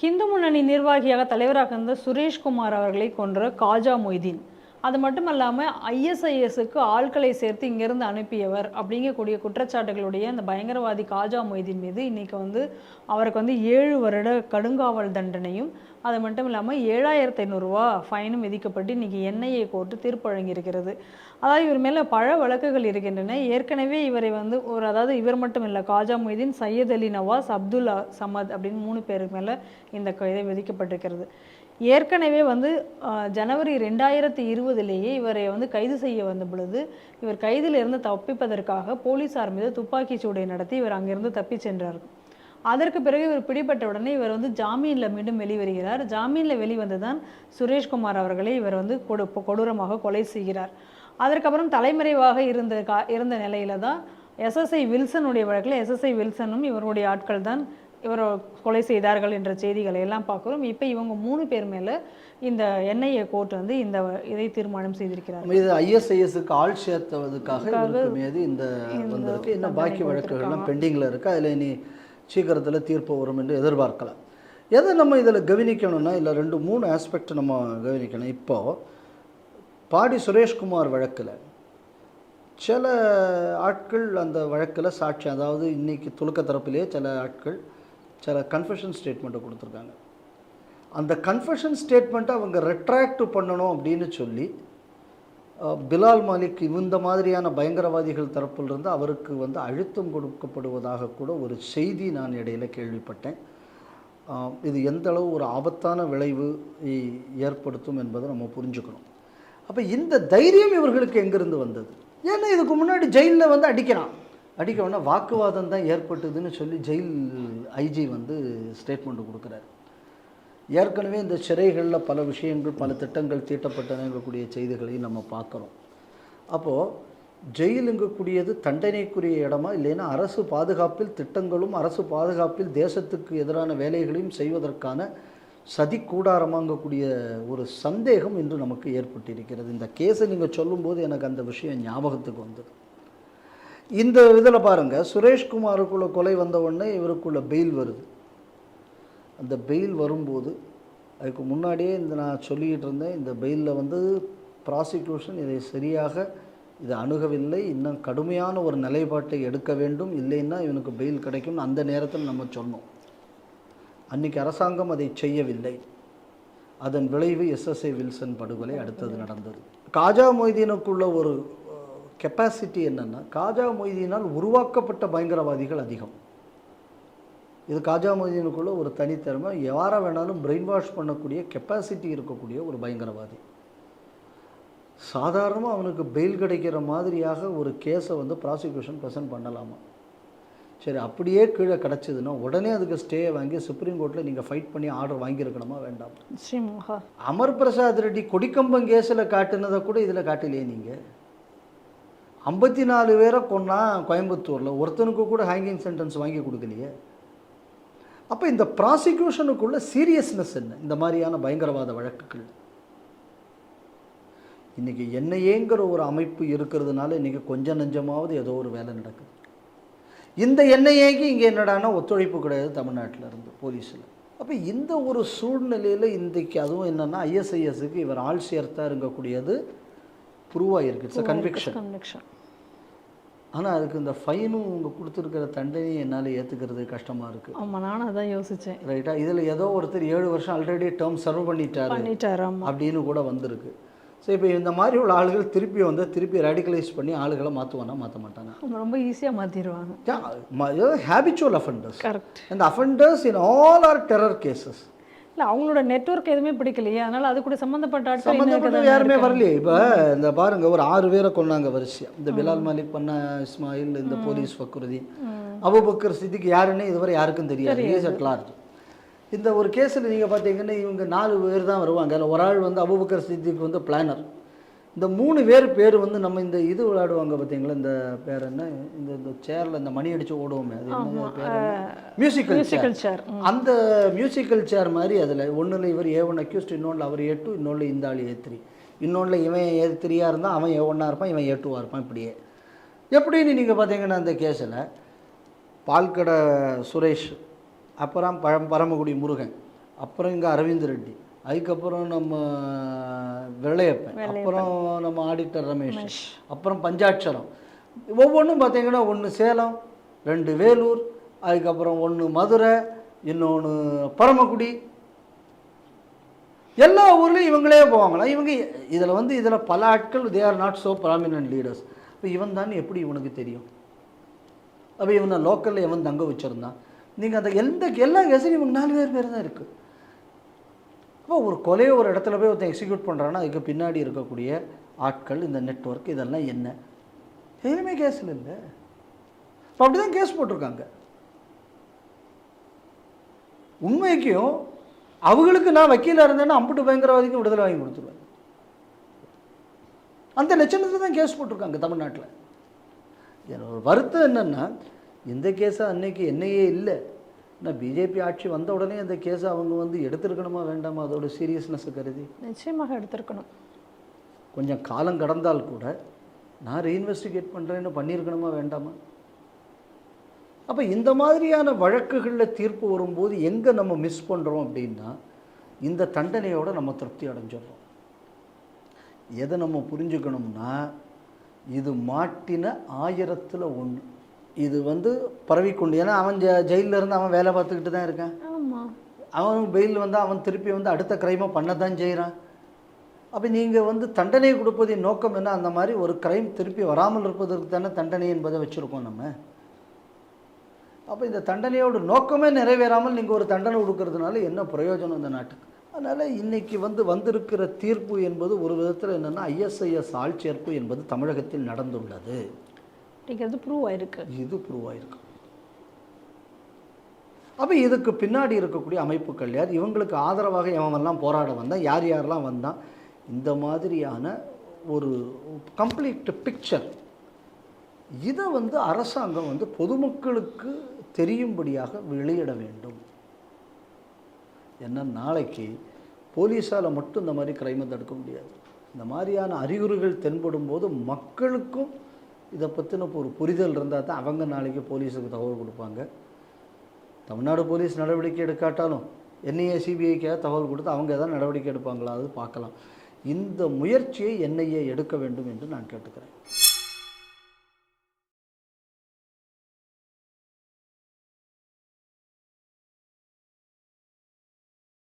ஹிந்து முன்னணி நிர்வாகியாக தலைவராக இருந்த சுரேஷ்குமார் அவர்களை கொன்ற காஜா மொய்தீன். அது மட்டும் இல்லாமல் ஐஎஸ்ஐஎஸ்க்கு ஆட்களை சேர்த்து இங்கிருந்து அனுப்பியவர் அப்படிங்கக்கூடிய குற்றச்சாட்டுகளுடைய அந்த பயங்கரவாதி காஜா மொய்தீன் மீது இன்றைக்கி வந்து அவருக்கு வந்து ஏழு வருட கடுங்காவல் தண்டனையும் அது மட்டும் இல்லாமல் ஏழாயிரத்து ஐநூறுரூவா ஃபைனும் விதிக்கப்பட்டு இன்னைக்கு என்ஐஏ கோர்ட்டு தீர்ப்பு வழங்கியிருக்கிறது அதாவது இவர் மேலே பல வழக்குகள் இருக்கின்றன. ஏற்கனவே இவரை வந்து ஒரு அதாவது இவர் மட்டும் இல்லை காஜா மொய்தீன் சையத் அலி நவாஸ் அப்துல்லா சமத் அப்படின்னு மூணு பேருக்கு மேலே இந்த க- விதிக்கப்பட்டிருக்கிறது. ஏற்கனவே வந்து ஜனவரி ரெண்டாயிரத்தி இருபதுலேயே இவரை வந்து கைது செய்ய வந்த பொழுது இவர் கைதிலிருந்து தப்பிப்பதற்காக போலீசார் மீது துப்பாக்கிச் சூடை நடத்தி இவர் அங்கிருந்து தப்பிச் சென்றார். அதற்கு பிறகு இவர் பிடிபட்ட உடனே இவர் வந்து ஜாமீனில் மீண்டும் வெளிவருகிறார். ஜாமீனில் வெளிவந்து தான் சுரேஷ்குமார் அவர்களை இவர் வந்து கொடு கொடூரமாக கொலை செய்கிறார். அதற்கப்புறம் தலைமறைவாக இருந்த கா இருந்த நிலையில தான் எஸ்எஸ்ஐ வில்சனுடைய வழக்கில் எஸ்எஸ்ஐ வில்சனும் இவருடைய ஆட்கள் தான் இவரை கொலை செய்தார்கள் என்ற செய்திகளை எல்லாம் பார்க்குறோம். இப்போ இவங்க மூணு பேர் மேலே இந்த என்ஐஏ கோர்ட் வந்து இந்த இதை தீர்மானம் செய்திருக்கிறார் இது ஐஎஸ்ஐஎஸ்க்கு ஆள் சேர்த்துவதற்காக இவருக்கு மீது இந்த வந்திருக்கு. இன்னும் பாக்கி வழக்குகள்லாம் பெண்டிங்கில் இருக்குது அதில் இனி சீக்கிரத்தில் தீர்ப்பு வரும் என்று எதிர்பார்க்கலாம் எதை நம்ம இதில் கவனிக்கணும்னா இல்லை ரெண்டு மூணு ஆஸ்பெக்ட் நம்ம கவனிக்கணும். இப்போது பாடி சுரேஷ்குமார் வழக்கில் சில ஆட்கள் அந்த வழக்கில் சாட்சி அதாவது இன்னைக்கு துலுக்க தரப்பிலே சில ஆட்கள் சில கன்ஃபெஷன் ஸ்டேட்மெண்ட்டை கொடுத்துருக்காங்க. அந்த கன்ஃபெஷன் ஸ்டேட்மெண்ட்டை அவங்க ரெட்ராக்ட் பண்ணணும் அப்படின்னு சொல்லி பிலால் மாலிக் இந்த மாதிரியான பயங்கரவாதிகள் தரப்பிலிருந்து அவருக்கு வந்து அழுத்தம் கொடுக்கப்படுவதாக கூட ஒரு செய்தி நான் இடையில கேள்விப்பட்டேன். இது எந்த அளவு ஒரு ஆபத்தான விளைவு ஏற்படுத்தும் என்பதை நம்ம புரிஞ்சுக்கணும். அப்போ இந்த தைரியம் இவர்களுக்கு எங்கேருந்து வந்தது? ஏன்னா இதுக்கு முன்னாடி ஜெயிலில் வந்து அடிக்கிறான். அடிக்க வேணா வாக்குவாதம் தான் ஏற்பட்டதுன்னு சொல்லி ஜெயில் ஐஜி வந்து ஸ்டேட்மெண்ட் கொடுக்குறாரு. ஏற்கனவே இந்த சிறைகளில் பல விஷயங்கள் பல திட்டங்கள் தீட்டப்பட்டனங்கக்கூடிய செய்திகளையும் நம்ம பார்க்குறோம். அப்போது ஜெயிலுங்கக்கூடியது தண்டனைக்குரிய இடமா இல்லைன்னா அரசு பாதுகாப்பில் திட்டங்களும் அரசு பாதுகாப்பில் தேசத்துக்கு எதிரான வேலைகளையும் செய்வதற்கான சதி கூடாரமாங்கக்கூடிய ஒரு சந்தேகம் இன்று நமக்கு ஏற்பட்டிருக்கிறது. இந்த கேஸை நீங்கள் சொல்லும்போது எனக்கு அந்த விஷயம் ஞாபகத்துக்கு வந்தது. இந்த இதில் பாருங்கள் சுரேஷ்குமாருக்குள்ள கொலை வந்த உடனே இவருக்குள்ள பெயில் வருது. அந்த பெயில் வரும்போது அதுக்கு முன்னாடியே இந்த நான் சொல்லிக்கிட்டு இருந்தேன் இந்த பெயிலில் வந்து ப்ராசிக்யூஷன் இதை சரியாக இதை அணுகவில்லை இன்னும் கடுமையான ஒரு நிலைப்பாட்டை எடுக்க வேண்டும் இல்லைன்னா இவனுக்கு பெயில் கிடைக்கும்னு அந்த நேரத்தில் நம்ம சொன்னோம். அன்னைக்கு அரசாங்கம் அதை செய்யவில்லை. அதன் விளைவு எஸ்எஸ்ஏ வில்சன் படுகொலை அடுத்தது நடந்தது. காஜா மொய்தீனுக்குள்ள ஒரு கெப்பாசிட்டி என்னன்னா காஜா மொய்தீனால் உருவாக்கப்பட்ட பயங்கரவாதிகள் அதிகம். இது காஜா மொய்தீனுக்குள்ள ஒரு தனித்திறமை யாரை வேணாலும் பிரெயின் வாஷ் பண்ணக்கூடிய கெப்பாசிட்டி இருக்கக்கூடிய ஒரு பயங்கரவாதி. சாதாரணமாக அவனுக்கு பெயில் கிடைக்கிற மாதிரியாக ஒரு கேஸை வந்து ப்ராசிக்யூஷன் ப்ரெசென்ட் பண்ணலாமா? சரி அப்படியே கீழே கிடச்சிதுன்னா உடனே அதுக்கு ஸ்டே வாங்கி சுப்ரீம் கோர்ட்டில் நீங்கள் ஃபைட் பண்ணி ஆர்டர் வாங்கியிருக்கணுமா வேண்டாம்? அமர் பிரசாத் ரெட்டி கொடிக்கம்பம் கேஸில் காட்டுனதை கூட இதில் காட்டலையே நீங்கள் ஐம்பத்தி நாலு பேரை கொன்னா கோயம்புத்தூரில் ஒருத்தனுக்கு கூட ஹேங்கிங் சென்டென்ஸ் வாங்கி கொடுக்கலையே. அப்போ இந்த ப்ராசிக்யூஷனுக்குள்ள சீரியஸ்னஸ் என்ன? இந்த மாதிரியான பயங்கரவாத வழக்குகள். இன்றைக்கி என்ஐஏங்கிற ஒரு அமைப்பு இருக்கிறதுனால இன்றைக்கி கொஞ்சம் நஞ்சமாவது ஏதோ ஒரு வேலை நடக்குது. இந்த என்ஐஏக்கு இங்கே என்னடான்னா ஒத்துழைப்பு கிடையாது தமிழ்நாட்டில் இருந்து போலீஸில். அப்போ இந்த ஒரு சூழ்நிலையில் இன்றைக்கு அதுவும் என்னென்னா ஐஎஸ்ஐஎஸ்க்கு இவர் ஆள் சேர்த்தா இருக்கக்கூடியது ப்ரூவ் ஆகிருக்கு இட்ஸ் கன்விக்ஷன் கன்விக்ஷன் ஆனால் அதுக்கு இந்த ஃபைனும் உங்க கொடுத்துருக்கிற தண்டனையும் என்னால் ஏற்றுக்கிறது கஷ்டமாக இருக்குது ஆமா நானும் அதான் யோசிச்சேன். ரைட்டா இதில் ஏதோ ஒருத்தர் ஏழு வருஷம் ஆல்ரெடி டேர்ம் சர்வ் பண்ணிட்டாரு பண்ணிட்டாரு அப்படின்னு கூட வந்திருக்கு. ஸோ இப்போ இந்த மாதிரி உள்ள ஆளுகள் திருப்பி வந்து திருப்பி ரேடிகலைஸ் பண்ணி ஆளுகளை மாற்றுவானா மாற்ற மாட்டானா? அவங்க ரொம்ப ஈஸியா மாத்திடுவாங்க ஹேபிச்சுவல் அஃபெண்டர்ஸ் கரெக்ட் அந்த offenders in all are terror cases இல்ல அவங்களோட நெட்வொர்க் எதுவுமே பிடிக்கலையே. அதனால அது கூட சம்மந்தப்பட்ட இருக்கதானே யாருமே. வரலையே. இப்போ இந்த பாருங்க ஒரு ஆறு பேரை கொண்டாங்க வரிசையா. இந்த பிலால் மாலிக் பண்ண இஸ்மாயில் இந்த போலீஸ் ஃபக்குருதீன் அபுபக்கர் சித்திக் யாருன்னு இதுவரை யாருக்கும் தெரியாது. இஸ் அட் லார்ஜ் இந்த ஒரு கேஸில் நீங்கள் பார்த்தீங்கன்னா இவங்க நாலு பேர் தான் வருவாங்க. அதில் ஒரு ஆள் வந்து அபுபக்கர் சித்திக் வந்து பிளானர் இந்த மூணு பேர் பேர் வந்து நம்ம இந்த இது விளையாடுவாங்க பார்த்தீங்களா? இந்த பேர் என்ன? இந்த இந்த சேரில் இந்த மணி அடிச்சு ஓடுவோமே அது மியூசிக்கல் மியூசிக்கல் சேர் அந்த மியூசிக்கல் சேர் மாதிரி அதில் ஒன்றில் இவர் ஏ ஒன் அக்யூஸ்ட் இன்னொன்றில் அவர் ஏ டூ இன்னொன்றில் இந்த ஆள் ஏ த்ரீ இன்னொன்றில் இவன் ஏ த்ரீயாக இருந்தால் அவன் ஏ ஒன்னாக இருப்பான் இவன் ஏ டூவாக இருப்பான் இப்படியே. எப்படின்னு நீங்கள் பார்த்தீங்கன்னா அந்த கேஸில் பால்கடை சுரேஷ் அப்புறம் பழம் பரமக்குடி முருகன் அப்புறம் இங்கே அரவிந்த் ரெட்டி. அதுக்கப்புறம் நம்ம வெள்ளையப்பன் அப்புறம் நம்ம ஆடிட்டர் ரமேஷ் அப்புறம் பஞ்சாட்சரம். ஒவ்வொன்றும் பார்த்தீங்கன்னா ஒன்று சேலம் ரெண்டு வேலூர் அதுக்கப்புறம் ஒன்று மதுரை இன்னொன்று பரமக்குடி. எல்லா ஊர்லேயும் இவங்களே போவாங்களா? இவங்க இதில் வந்து இதில் பல ஆட்கள் they are not so prominent leaders இப்போ இவன் தான் எப்படி இவனுக்கு தெரியும்? அப்போ இவனை லோக்கலில் எவன் தங்க வச்சுருந்தான். நீங்கள் அந்த எந்த எல்லா கேஸ்லையும் இவங்க நாலு பேர் பேர் தான் இருக்குது அப்போ ஒரு கொலையை ஒரு இடத்துல போய் ஒருத்தன் எக்ஸிக்யூட் பண்ணுறான்னா அதுக்கு பின்னாடி இருக்கக்கூடிய ஆட்கள் இந்த நெட்வொர்க் இதெல்லாம் என்ன? எதுவுமே கேஸில் இல்லை. இப்போ அப்படி தான் கேஸ் போட்டிருக்காங்க. உண்மைக்கும் அவங்களுக்கு நான் வக்கீலாக இருந்தேன்னா அம்புட்டு பயங்கரவாதிக்கும் விடுதலை வாங்கி கொடுத்துருவேன் அந்த லட்சணத்தில் தான் கேஸ் போட்டிருக்காங்க தமிழ்நாட்டில். என்னோட வருத்தம் என்னென்னா இந்த கேஸாக அன்னைக்கு என்னையே இல்லை. நான் பிஜேபி ஆட்சி வந்த உடனே அந்த கேஸை அவங்க வந்து எடுத்திருக்கணுமா வேண்டாமா? அதோட சீரியஸ்னஸை கருதி. நிச்சயமாக எடுத்திருக்கணும். கொஞ்சம் காலம் கடந்தால் கூட நான் ரீஇன்வெஸ்டிகேட் பண்ணுறேன்னு பண்ணியிருக்கணுமா வேண்டாமா? அப்போ இந்த மாதிரியான வழக்குகளில் தீர்ப்பு வரும்போது எங்கே நம்ம மிஸ் பண்ணுறோம் அப்படின்னா இந்த தண்டனையோட நம்ம திருப்தி அடைஞ்சிடுறோம். எதை நம்ம புரிஞ்சுக்கணும்னா இது மாட்டின ஆயிரத்தில் ஒன்று இது வந்து பரவிக்கொண்டு ஏன்னா அவன் ஜெயிலில் இருந்து அவன் வேலை பார்த்துக்கிட்டு தான் இருக்கான். அவன் பெயில் வந்து அவன் திருப்பி வந்து அடுத்த கிரைமை பண்ண தான் செய்கிறான் அப்போ நீங்கள் வந்து தண்டனை கொடுப்பதின் நோக்கம் என்ன? அந்த மாதிரி ஒரு கிரைம் திருப்பி வராமல் இருப்பதற்கு தானே தண்டனை என்பதை வச்சுருக்கோம் நம்ம. அப்போ இந்த தண்டனையோட நோக்கமே நிறைவேறாமல் நீங்கள் ஒரு தண்டனை கொடுக்கறதுனால என்ன பிரயோஜனம் இந்த நாட்டுக்கு? அதனால் இன்னைக்கு வந்து வந்திருக்கிற தீர்ப்பு என்பது ஒரு விதத்தில் என்னென்னா ஐஎஸ்ஐஎஸ் ஆட்சேர்ப்பு என்பது தமிழகத்தில் நடந்துள்ளது. அப்படிங்கிறது ப்ரூவ் ஆயிருக்கு. இது ப்ரூவ் ஆயிருக்கு. அப்போ இதுக்கு பின்னாடி இருக்கக்கூடிய அமைப்புகள் யார்? இவங்களுக்கு ஆதரவாக எவன்லாம் போராட வந்தான். யார் யாரெல்லாம் வந்தான்? இந்த மாதிரியான ஒரு கம்ப்ளீட் பிக்சர் இதை வந்து அரசாங்கம் வந்து பொதுமக்களுக்கு தெரியும்படியாக வெளியிட வேண்டும். என்ன நாளைக்கு போலீஸால் மட்டும் இந்த மாதிரி கிரைமை தடுக்க முடியாது. இந்த மாதிரியான அறிகுறிகள் தென்படும் போது மக்களுக்கும் இதை பற்றின ஒரு புரிதல் இருந்தால் தான் அவங்க நாளைக்கு போலீஸுக்கு தகவல் கொடுப்பாங்க. தமிழ்நாடு போலீஸ் நடவடிக்கை எடுக்காட்டாலும் என்ஐஏ சிபிஐக்காக தகவல் கொடுத்து அவங்க எதாவது நடவடிக்கை எடுப்பாங்களா? அது பார்க்கலாம். இந்த முயற்சியை என்ஐஏ எடுக்க வேண்டும் என்று நான் கேட்டுக்கிறேன்.